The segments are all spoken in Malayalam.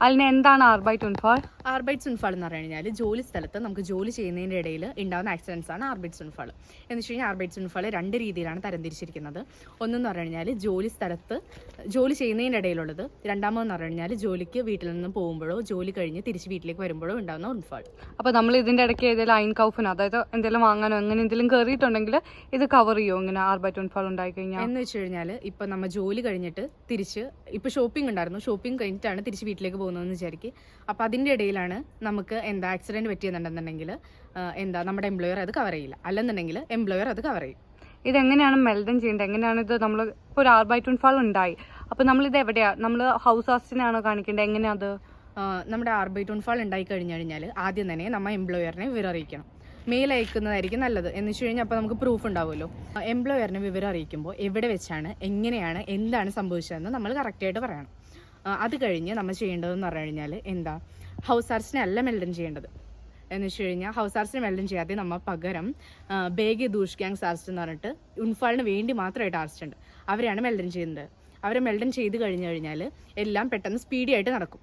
അതിന് എന്താണ് ആർബൈറ്റ് ഉൻഫാൾ ആർബൈറ്റ്സ് ഉൻഫാൾ എന്ന് പറഞ്ഞു കഴിഞ്ഞാൽ ജോലി സ്ഥലത്ത് നമുക്ക് ജോലി ചെയ്യുന്നതിന്റെ ഇടയിൽ ഉണ്ടാകുന്ന ആക്സിഡൻസ് ആണ് ആർബൈറ്റ്സ് ഉൻഫാൾ എന്ന് വെച്ച് കഴിഞ്ഞാൽ ആർബൈറ്റ്സ് ഉൻഫാൾ രണ്ട് രീതിയിലാണ് തരംതിരിച്ചിരിക്കുന്നത്. ഒന്നെന്ന് പറഞ്ഞു കഴിഞ്ഞാൽ ജോലി സ്ഥലത്ത് ജോലി ചെയ്യുന്നതിന്റെ ഇടയിലുള്ളത്. രണ്ടാമതെന്ന് പറഞ്ഞു കഴിഞ്ഞാൽ ജോലിക്ക് വീട്ടിൽ നിന്ന് പോകുമ്പോഴോ ജോലി കഴിഞ്ഞ് തിരിച്ച് വീട്ടിലേക്ക് വരുമ്പോഴോ ഉണ്ടാകുന്ന ഉൻഫാൾ അപ്പോൾ നമ്മൾ ഇതിന്റെ ഇടയ്ക്ക് ഏതെങ്കിലും അയൻ കൗഫിനോ അതായത് എന്തെങ്കിലും വാങ്ങാനോ അങ്ങനെ എന്തെങ്കിലും കയറിയിട്ടുണ്ടെങ്കിൽ ഇത് കവർ ചെയ്യുമോ ഇങ്ങനെ ആർബൈറ്റ് ഉൻഫാൾ ഉണ്ടായി കഴിഞ്ഞാൽ? എന്ന് വെച്ച് കഴിഞ്ഞാൽ ഇപ്പം നമ്മൾ ജോലി കഴിഞ്ഞിട്ട് തിരിച്ച് ഇപ്പോൾ ഷോപ്പിംഗ് ഉണ്ടായിരുന്നു. ഷോപ്പിംഗ് കഴിഞ്ഞിട്ടാണ് തിരിച്ച് വീട്ടിലേക്ക് പോകുന്നതെന്ന് വിചാരിക്കും. അപ്പോൾ അതിന്റെ ഇടയിലാണ് നമുക്ക് എന്താ ആക്സിഡന്റ് പറ്റിയെന്നുണ്ടെന്നുണ്ടെങ്കിൽ എന്താ നമ്മുടെ എംപ്ലോയർ അത് കവർ ചെയ്യില്ല. അല്ലെന്നുണ്ടെങ്കിൽ എംപ്ലോയർ അത് കവർ ചെയ്യും. ഇതെങ്ങനെയാണ് മെൽഡൻ ചെയ്യേണ്ടത്? എങ്ങനെയാണ് ഇത് നമ്മൾ ഇപ്പോൾ ഒരു ആർബൈറ്റ് ഫാൾ ഉണ്ടായി. അപ്പോൾ നമ്മളിത് എവിടെയാണ് നമ്മൾ ഹൗസ് ഹാസ്റ്റിനാണോ കാണിക്കേണ്ടത്? എങ്ങനെയാണ് അത്? നമ്മുടെ ആർബൈറ്റ് ഫാൾ ഉണ്ടായി കഴിഞ്ഞു കഴിഞ്ഞാൽ ആദ്യം തന്നെ നമ്മൾ എംപ്ലോയറിനെ വിവരം അറിയിക്കണം മെയിൽ അയക്കുന്നതായിരിക്കും നല്ലത്. എന്ന് വെച്ച് കഴിഞ്ഞാൽ അപ്പോൾ നമുക്ക് പ്രൂഫ് ഉണ്ടാവുമല്ലോ. എംപ്ലോയറിനെ വിവരം അറിയിക്കുമ്പോൾ എവിടെ വെച്ചാണ് എങ്ങനെയാണ് എന്താണ് സംഭവിച്ചതെന്ന് നമ്മൾ കറക്റ്റായിട്ട് പറയണം. അത് കഴിഞ്ഞ് നമ്മൾ ചെയ്യേണ്ടതെന്ന് പറഞ്ഞു കഴിഞ്ഞാൽ എന്താ? ഹൗസ് ആർസിനെ അല്ല മെൽഡൻ ചെയ്യേണ്ടത്. എന്ന് വെച്ച് കഴിഞ്ഞാൽ ഹൗസ് ആർസിനെ മെൽഡൻ ചെയ്യാതെ നമ്മൾ പകരം ബേഗി ബേഗ് ദൂഷ് ഗ്യാങ്സ് ആർസ്റ്റ് എന്ന് പറഞ്ഞിട്ട് ഉൺഫാളിന് വേണ്ടി മാത്രമായിട്ട് ആർസ്റ്റ് ഉണ്ട്. അവരെയാണ് മെൽഡൻ ചെയ്യുന്നത്. അവരെ മെൽഡൻ ചെയ്ത് കഴിഞ്ഞു കഴിഞ്ഞാൽ എല്ലാം പെട്ടെന്ന് സ്പീഡി ആയിട്ട് നടക്കും.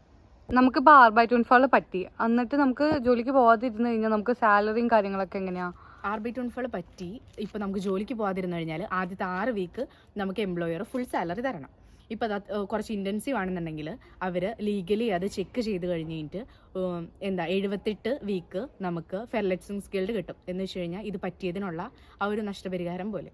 നമുക്കിപ്പോൾ ആർബൈറ്റ് ഉൻഫാൾ പറ്റി. എന്നിട്ട് നമുക്ക് ജോലിക്ക് പോകാതിരുന്ന് കഴിഞ്ഞാൽ നമുക്ക് സാലറിയും കാര്യങ്ങളൊക്കെ എങ്ങനെയാണ് ആർബിറ്റ് ഓൺഫൾ പറ്റി ഇപ്പോൾ നമുക്ക് ജോലിക്ക് പോകാതിരുന്നു കഴിഞ്ഞാൽ ആദ്യത്തെ ആറ് വീക്ക് നമുക്ക് എംപ്ലോയർ ഫുൾ സാലറി തരണം. ഇപ്പോൾ അത് കുറച്ച് ഇന്റൻസീവ് ആണെന്നുണ്ടെങ്കിൽ അവർ ലീഗലി അത് ചെക്ക് ചെയ്ത് കഴിഞ്ഞിട്ട് എന്താ എഴുപത്തെട്ട് വീക്ക് നമുക്ക് ഫെർലെറ്റ്സിങ് സ്കിൽഡ് കിട്ടും. എന്ന് വെച്ച് കഴിഞ്ഞാൽ ഇത് പറ്റിയതിനുള്ള ആ ഒരു നഷ്ടപരിഹാരം പോലെ.